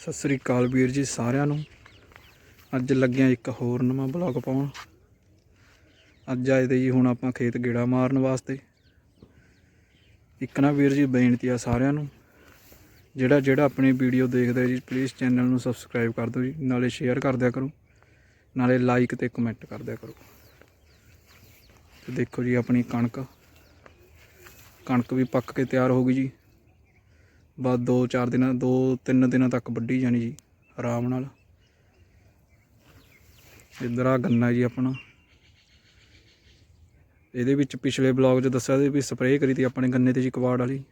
ਸਤਿ ਸ੍ਰੀ ਅਕਾਲ ਵੀਰ ਜੀ ਸਾਰਿਆਂ ਨੂੰ। ਅੱਜ ਲੱਗਿਆ ਇੱਕ ਹੋਰ ਨਵਾਂ ਬਲੌਗ ਪਾਉਣ। ਅੱਜ ਆਏ ਤੇ ਜੀ ਹੁਣ ਆਪਾਂ ਖੇਤ ਗੇੜਾ ਮਾਰਨ ਵਾਸਤੇ। ਇੱਕ ਨਾ ਵੀਰ ਜੀ ਬੇਨਤੀ ਆ ਸਾਰਿਆਂ ਨੂੰ, ਜਿਹੜਾ ਜਿਹੜਾ ਆਪਣੀ ਵੀਡੀਓ ਦੇਖਦਾ ਜੀ ਪਲੀਜ਼ ਚੈਨਲ ਨੂੰ ਸਬਸਕ੍ਰਾਈਬ ਕਰ ਦਿਓ ਜੀ, ਨਾਲੇ ਸ਼ੇਅਰ ਕਰ ਦਿਆ ਕਰੋ, ਨਾਲੇ ਲਾਈਕ ਤੇ ਕਮੈਂਟ ਕਰ ਦਿਆ ਕਰੋ। ਤੇ ਦੇਖੋ ਜੀ ਆਪਣੀ ਕਣਕ ਕਣਕ ਵੀ ਪੱਕ ਕੇ ਤਿਆਰ ਹੋ ਗਈ ਜੀ। ਬਸ 2-4 ਦਿਨਾਂ 2-3 ਦਿਨਾਂ ਤੱਕ ਵੱਢੀ ਜਾਣੀ ਜੀ, ਆਰਾਮ ਨਾਲ। ਇੱਧਰ ਆ ਗੰਨਾ ਜੀ ਆਪਣਾ। ਇਹਦੇ ਵਿੱਚ ਪਿਛਲੇ ਬਲੌਗ 'ਚ ਦੱਸਿਆ ਸੀ ਵੀ ਸਪਰੇਅ ਕਰੀ ਤੀ ਆਪਣੇ ਗੰਨੇ ਤੇ ਜੀ ਕਵਾੜ ਵਾਲੀ।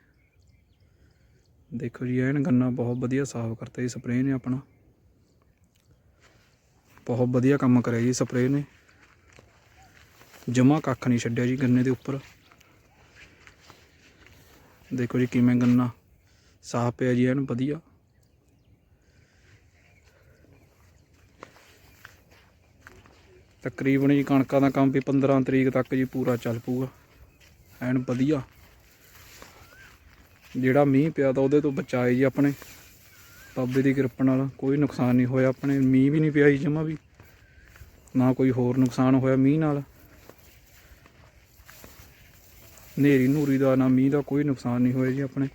ਦੇਖੋ ਜੀ, ਐਨ ਗੰਨਾ ਬਹੁਤ ਵਧੀਆ ਸਾਫ਼ ਕਰਤਾ ਜੀ ਸਪਰੇਅ ਨੇ ਆਪਣਾ। ਬਹੁਤ ਵਧੀਆ ਕੰਮ ਕਰਿਆ ਜੀ ਸਪਰੇਅ ਨੇ। ਜਮਾ ਕੱਖ ਨਹੀਂ ਛੱਡਿਆ ਜੀ ਗੰਨੇ ਦੇ ਉੱਪਰ। ਦੇਖੋ ਜੀ ਕਿਵੇਂ ਗੰਨਾ ਸਾਫ਼ ਪਿਆ ਜੀ ਐਨ ਵਧੀਆ। ਤਕਰੀਬਨ ਜੀ ਕਣਕਾਂ ਦਾ ਕੰਮ ਵੀ 15 ਤਰੀਕ ਤੱਕ ਜੀ ਪੂਰਾ ਚੱਲ ਪੂਗਾ ਐਨ ਵਧੀਆ। ਜਿਹੜਾ ਮੀਂਹ ਪਿਆ ਤਾਂ ਉਹਦੇ ਤੋਂ ਬਚਾਏ ਜੀ ਆਪਣੇ। ਬਾਬੇ ਦੀ ਕਿਰਪਾ ਨਾਲ ਕੋਈ ਨੁਕਸਾਨ ਨਹੀਂ ਹੋਇਆ ਆਪਣੇ। ਮੀਂਹ ਵੀ ਨਹੀਂ ਪਿਆ ਜੀ ਜਮਾ ਵੀ। ਨਾ ਕੋਈ ਹੋਰ ਨੁਕਸਾਨ ਹੋਇਆ ਮੀਂਹ ਨਾਲ। ਨੇਰੀ ਨੂਰੀ ਦਾ ਨਾ ਮੀਂਹ ਦਾ ਕੋਈ ਨੁਕਸਾਨ ਨਹੀਂ ਹੋਇਆ ਜੀ ਆਪਣੇ।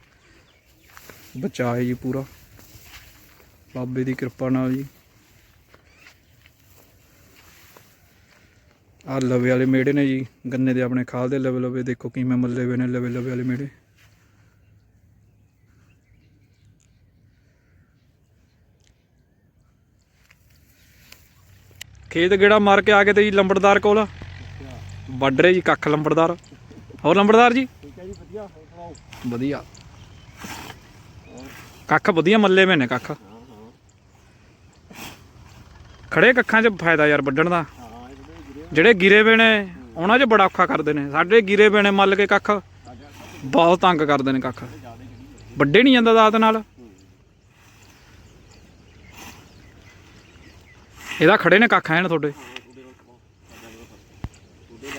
ਬਚਾਏ ਜੀ ਪੂਰਾ। ਬਾਬੇ ਦੀ ਕਿਰਪਾ ਨਾਲ ਜੀ। ਆ ਲਵੇ ਵਾਲੇ ਮੇੜੇ ਨੇ ਜੀ ਗੰਨੇ ਦੇ ਆਪਣੇ ਖਾਲ ਦੇ ਲਵੇ ਲਵੇ ਦੇਖੋ ਕਿਵੇਂ ਮੱਲੇ ਹੋਏ ਨੇ ਲਵੇ ਲਵੇ ਵਾਲੇ ਮੇੜੇ। ਖੇਤ ਗੇੜਾ ਮਾਰ ਕੇ ਆ ਗਏ ਤੇ ਜੀ ਲੰਬੜਦਾਰ ਕੋਲ। ਵੱਢ ਰਹੇ ਜੀ ਕੱਖ ਲੰਬੜਦਾਰ। ਹੋਰ ਲੰਬੜਦਾਰ ਜੀ? ਠੀਕ ਹੈ ਜੀ ਵਧੀਆ। ਵਧੀਆ। ਕੱਖ ਵਧੀਆ ਮੱਲੇ ਵੇ ਨੇ ਕੱਖ। ਖੜੇ ਕੱਖਾਂ 'ਚ ਫਾਇਦਾ ਯਾਰ ਵੱਢਣ ਦਾ। ਜਿਹੜੇ ਗਿਰੇ ਵੇ ਨੇ, ਉਹਨਾਂ 'ਚ ਬੜਾ ਔਖਾ ਕਰਦੇ ਨੇ। ਸਾਡੇ ਗਿਰੇ ਵੇ ਨੇ ਮੱਲ ਕੇ ਕੱਖ, ਬਹੁਤ ਤੰਗ ਕਰਦੇ ਨੇ ਕੱਖ। ਜ਼ਿਆਦਾ ਵੱਡੇ ਨਹੀਂ ਜਾਂਦਾ ਦਾਤ ਨਾਲ। ਇਹਦਾ ਖੜੇ ਨੇ ਕੱਖ ਐਨ ਤੁਹਾਡੇ। ਉਹਦੇ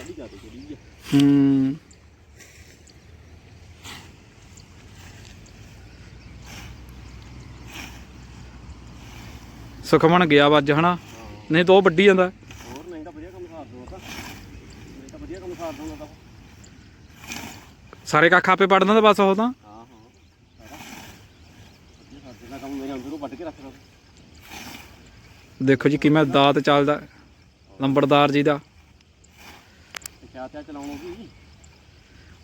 ਸੁਖਮਣ ਗਿਆ ਵਾ ਅੱਜ ਹਨਾ? ਨਹੀਂ ਤਾਂ ਉਹ ਵੱਡੀ ਜਾਂਦਾ। ਹੋਰ ਨਹੀਂ ਤਾਂ ਵਧੀਆ ਕੰਮ ਸਾਰ ਦੋ ਤਾਂ। ਨਹੀਂ ਤਾਂ ਵਧੀਆ ਕੰਮ ਸਾਰ ਦੋ। ਤਾਂ ਸਾਰੇ ਕੱਖ ਆਪੇ ਵੱਢ ਦਿੰਦਾ ਬਸ ਉਹ ਤਾਂ। ਹਾਂ ਹਾਂ। ਸਾਰਾ ਵਧੀਆ ਸਾਰ ਦੇਣਾ ਕੰਮ ਮੇਰੇ ਅੰਦਰ ਨੂੰ ਵੱਢ ਕੇ ਰੱਖ ਦੋ ਦੇਖੋ ਜੀ ਕਿਵੇਂ ਦਾਤ ਚੱਲਦਾ ਲੰਬੜਦਾਰ ਜੀ ਦਾ। ਤੇ ਕਿਆ ਕਿਆ ਚਲਾਉਣੋ ਕੀ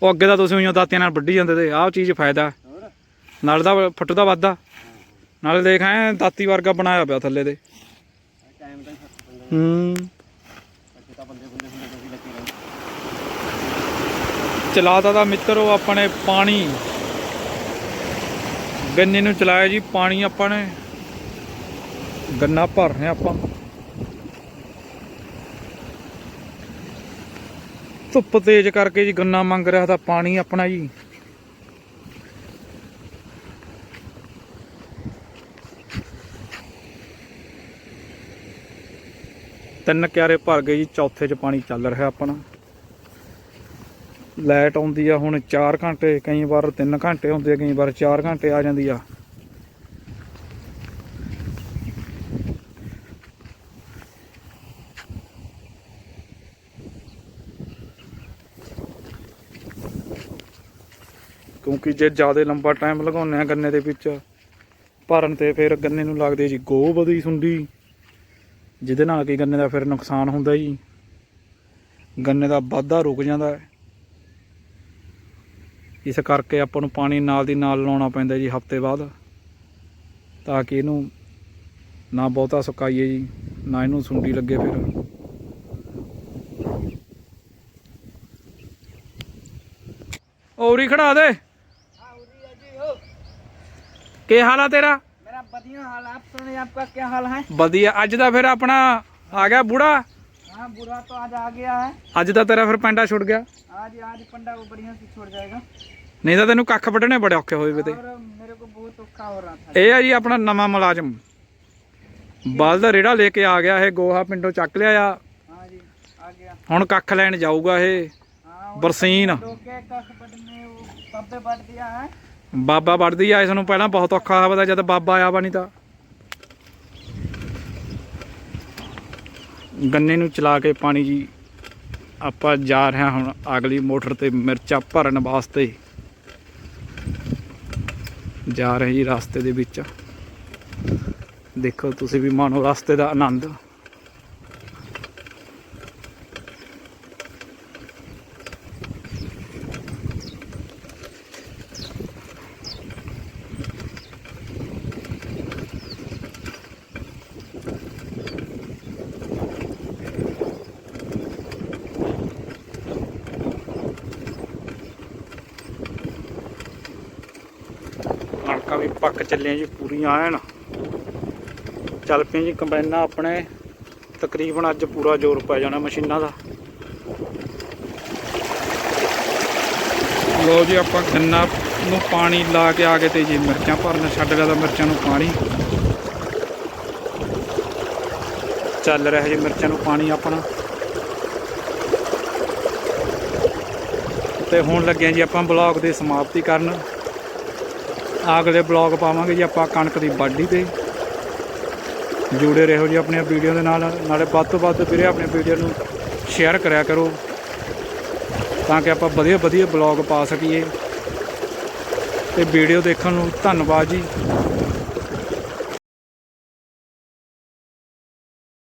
ਉਹ ਅੱਗੇ ਤਾਂ ਤੁਸੀਂ ਉਈਆਂ ਦਾਤੀਆਂ ਨਾਲ ਵੱਢੀ ਜਾਂਦੇ ਤੇ ਆਹ ਚੀਜ਼ ਫਾਇਦਾ। ਹੋਰ? ਨਾਲ ਦਾ ਫੱਟੂ ਦਾ ਵੱਧਦਾ ਨਾਲੇ ਦੇਖ ਐ ਦਾਤੀ ਵਰਗਾ ਬਣਾਇਆ ਪਿਆ ਥੱਲੇ ਦੇ ਟਾਈਮ ਦਾ ਹੀ। ਫ਼ਰਕ ਪੈਂਦਾ ਹੂੰ ਅੱਗੇ ਤਾਂ ਬੰਦੇ ਬੰਦੇ ਹੁੰਦੇ ਲੱਗੇ ਰਹਿੰਦੇ ਚਲਾਤਾ ਦਾ ਮਿੱਤਰੋ ਆਪਣੇ ਪਾਣੀ। ਗੰਨੇ ਨੂੰ ਚਲਾਇਆ ਜੀ, ਪਾਣੀ ਆਪਾਂ ਨੇ। ਗੰਨਾ ਭਰ ਰਹੇ ਆਪਾਂ। ਧੁੱਪ ਤੇਜ਼ ਕਰਕੇ ਜੀ ਗੰਨਾ ਮੰਗ ਰਿਹਾ ਤਾਂ ਪਾਣੀ ਆਪਣਾ ਜੀ। ਤਿੰਨ ਕਿਆਰੇ ਭਰ ਗਏ ਜੀ, ਚੌਥੇ 'ਚ ਪਾਣੀ ਚੱਲ ਰਿਹਾ ਆਪਣਾ। ਲਾਈਟ ਆਉਂਦੀ ਆ ਹੁਣ 4 ਘੰਟੇ, ਕਈ ਵਾਰ 3 ਘੰਟੇ ਹੁੰਦੇ ਆ, ਕਈ ਵਾਰ 4 ਘੰਟੇ ਆ ਜਾਂਦੀ ਆ। ਕਿਉਂਕਿ ਜੇ ਜ਼ਿਆਦਾ ਲੰਬਾ ਟਾਈਮ ਲਗਾਉਂਦੇ ਆ ਗੰਨੇ ਦੇ ਵਿੱਚ, ਭਰਨ ਤੇ ਫਿਰ ਗੰਨੇ ਨੂੰ ਲੱਗਦੀ ਜੀ, ਗੋਹ ਵਧੀ ਸੁੰਡੀ। ਜਿਹਦੇ ਨਾਲ ਕੀ ਗੰਨੇ ਦਾ ਫਿਰ ਨੁਕਸਾਨ ਹੁੰਦਾ ਜੀ? ਗੰਨੇ ਦਾ ਵਾਧਾ ਰੁਕ ਜਾਂਦਾ ਇਸ ਕਰਕੇ ਆਪਾਂ ਨੂੰ ਪਾਣੀ ਨਾਲ ਦੀ ਨਾਲ ਲਾਉਣਾ ਪੈਂਦਾ ਜੀ ਹਫ਼ਤੇ ਬਾਅਦ ਤਾਂ ਕਿ ਇਹਨੂੰ ਨਾ ਬਹੁਤਾ ਸੁਕਾਈਏ ਜੀ ਨਾ ਇਹਨੂੰ ਸੁੰਡੀ ਲੱਗੇ ਫਿਰ। ਔਰੀ ਖੜਾ ਦੇ। ਕੀ ਹਾਲ ਆ ਤੇਰਾ? मेरा बढ़िया हाल है। आप सुनिए आपका क्या हाल है ਵਧੀਆ ਅੱਜ ਦਾ ਫਿਰ ਆਪਣਾ ਆ ਗਿਆ ਬੁੜਾ हाँ बुरा तो आज आ गया है ਅੱਜ ਦਾ ਤੇਰਾ ਫਿਰ ਪੈਂਡਾ ਛੁੱਟ ਗਿਆ आज आज पंडा को बढ़िया से छोड़ जाएगा ਨਹੀਂ ਤਾਂ ਤੈਨੂੰ ਕੱਖ ਵੱਢਣੇ ਬੜੇ ਔਖੇ ਹੋਏ ਵੇ ਤੇ और मेरे को बहुत औखा हो रहा था ਇਹ ਆ ਜੀ ਆਪਣਾ ਨਵਾਂ ਮੁਲਾਜ਼ਮ ਬਲਦ ਰੇੜਾ ਲੈ ਕੇ ਆ ਗਿਆ ਇਹ ਗੋਹਾ ਪਿੰਡੋਂ ਚੱਕ ਲਿਆ ਆ हाँ जी आ गया ਹੁਣ ਕੱਖ ਲੈਣ ਜਾਊਗਾ ਇਹ हाँ वो ਬਰਸੀਨ डोके का बढ़ने वो पब्बे बढ़ दिया है ਬਾਬਾ ਵੜਦੀ ਆਏ ਸਾਨੂੰ ਪਹਿਲਾਂ ਬਹੁਤ ਔਖਾ ਹੋਇਆ ਜਦ ਬਾਬਾ ਆਇਆ ਵਾ ਨਹੀਂ ਤਾਂ। ਗੰਨੇ ਨੂੰ ਚਲਾ ਕੇ ਪਾਣੀ ਜੀ, ਆਪਾਂ ਜਾ ਰਹੇ ਹਾਂ ਹੁਣ ਅਗਲੀ ਮੋਟਰ ਤੇ ਮਿਰਚਾਂ ਭਰਨ ਵਾਸਤੇ। ਜਾ ਰਹੇ ਜੀ ਰਸਤੇ ਦੇ ਵਿੱਚ। ਦੇਖੋ ਤੁਸੀਂ ਵੀ ਮਾਣੋ ਰਸਤੇ ਦਾ ਆਨੰਦ। ਪੱਕ ਚੱਲੀਆਂ ਜੀ, ਪੂਰੀਆਂ ਐਨ ਚੱਲ ਪਈਆਂ ਜੀ, ਕੰਬਾਈਨਾਂ ਆਪਣੇ। ਤਕਰੀਬਨ ਅੱਜ ਪੂਰਾ ਜ਼ੋਰ ਪੈ ਜਾਣਾ ਮਸ਼ੀਨਾਂ ਦਾ। ਲੋ ਜੀ, ਆਪਾਂ ਗੰਨਾ ਨੂੰ ਪਾਣੀ ਲਾ ਕੇ ਆ ਗਏ ਤੇ ਜੀ, ਮਿਰਚਾਂ ਭਰਨ, ਛੱਡ ਗਿਆ ਤਾਂ ਮਿਰਚਾਂ ਨੂੰ ਪਾਣੀ। ਚੱਲ ਰਿਹਾ ਜੀ, ਮਿਰਚਾਂ ਨੂੰ ਪਾਣੀ ਆਪਣਾ। ਤੇ ਹੁਣ ਲੱਗਿਆ ਜੀ ਆਪਾਂ ਬਲੌਗ ਦੀ ਸਮਾਪਤੀ ਕਰਨ। ਅਗਲੇ ਬਲੌਗ ਪਾਵਾਂਗੇ ਜੀ ਆਪਾਂ ਕਣਕ ਦੀ ਵਾਢੀ ਤੇ। ਜੁੜੇ ਰਹੋ ਜੀ ਆਪਣੀਆਂ ਵੀਡੀਓ ਦੇ ਨਾਲ। ਨਾਲੇ ਵੱਧ ਤੋਂ ਵੱਧ ਵੀਰੇ ਆਪਣੀ ਵੀਡੀਓ ਨੂੰ ਸ਼ੇਅਰ ਕਰਿਆ ਕਰੋ। ਤਾਂ ਕਿ ਆਪਾਂ ਵਧੀਆ ਵਧੀਆ ਬਲੌਗ ਪਾ ਸਕੀਏ। ਤੇ ਵੀਡੀਓ ਦੇਖਣ ਨੂੰ ਧੰਨਵਾਦ ਜੀ।